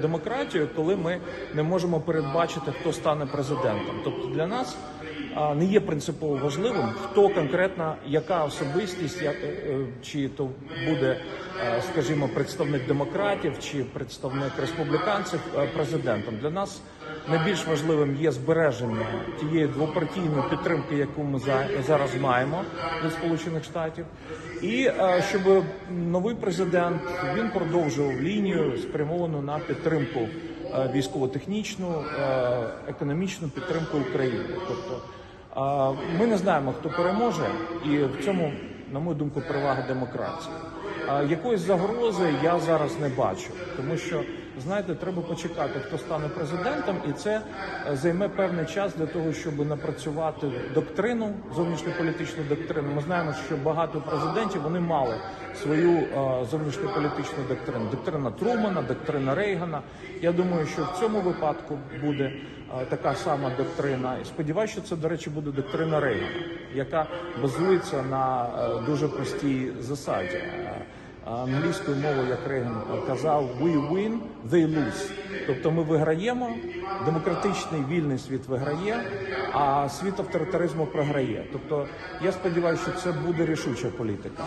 демократію, коли ми не можемо передбачити, хто стане президентом. Тобто для нас не є принципово важливим, хто конкретно, яка особистість, як, е, чи то буде, скажімо, представник демократів чи представник республіканців е, президентом. Для нас найбільш важливим є збереження тієї двопартійної підтримки, яку ми за- зараз маємо від Сполучених Штатів, і е, щоб новий президент він продовжував лінію спрямовану на підтримку е, військово-технічну, е, економічну підтримку України. Тобто е, ми не знаємо, хто переможе, і в цьому, на мою думку, перевага демократії. Якоїсь загрози я зараз не бачу, тому що знаєте, треба почекати, хто стане президентом, і це е, займе певний час для того, щоб напрацювати доктрину, зовнішньополітичну доктрину. Ми знаємо, що багато президентів вони мали свою е, зовнішньополітичну доктрину. Доктрина Трумана, доктрина Рейгана. Я думаю, що в цьому випадку буде е, така сама доктрина. І сподіваюся, що це, до речі, буде доктрина Рейгана, яка базується на дуже простій засаді. Англійською мовою, як Рейган казав, we win, they lose. Тобто ми виграємо, демократичний вільний світ виграє, а світ авторитаризму програє. Тобто я сподіваюся, що це буде рішуча політика.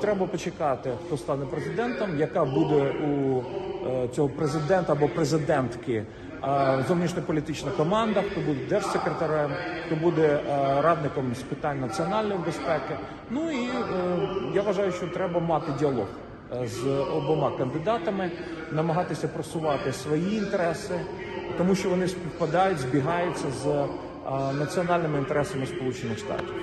Треба почекати, хто стане президентом, яка буде у цього президента або президентки е, зовнішньополітична команда, хто буде держсекретарем, хто буде е, радником з питань національної безпеки. Ну і е, я вважаю, що треба мати діалог е, з обома кандидатами, намагатися просувати свої інтереси, тому що вони співпадають, збігаються з е, національними інтересами Сполучених Штатів.